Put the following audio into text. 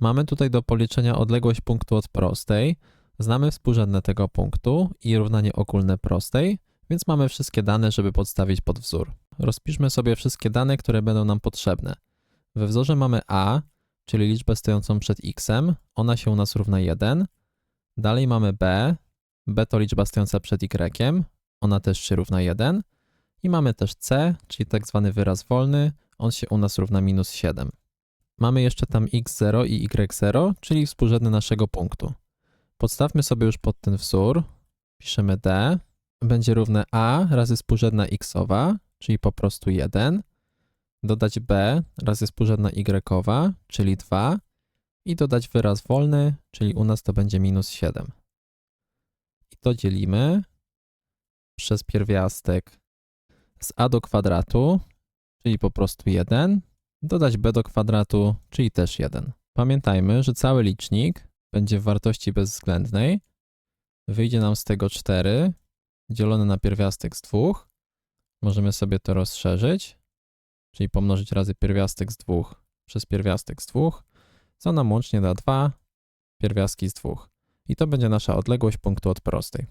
Mamy tutaj do policzenia odległość punktu od prostej. Znamy współrzędne tego punktu i równanie ogólne prostej, więc mamy wszystkie dane, żeby podstawić pod wzór. Rozpiszmy sobie wszystkie dane, które będą nam potrzebne. We wzorze mamy a, czyli liczbę stojącą przed x, ona się u nas równa 1. Dalej mamy b, b to liczba stojąca przed y, ona też się równa 1. I mamy też c, czyli tak zwany wyraz wolny, on się u nas równa minus 7. Mamy jeszcze tam x0 i y0, czyli współrzędne naszego punktu. Podstawmy sobie już pod ten wzór, piszemy d, będzie równe a razy współrzędna xowa, czyli po prostu 1, dodać b razy współrzędna y, czyli 2 i dodać wyraz wolny, czyli u nas to będzie minus 7. I to dzielimy przez pierwiastek z a do kwadratu, czyli po prostu 1, dodać b do kwadratu, czyli też 1. Pamiętajmy, że cały licznik będzie w wartości bezwzględnej. Wyjdzie nam z tego 4 dzielone na pierwiastek z 2. Możemy sobie to rozszerzyć, czyli pomnożyć razy pierwiastek z 2 przez pierwiastek z 2, co nam łącznie da 2 pierwiastki z 2. I to będzie nasza odległość punktu od prostej.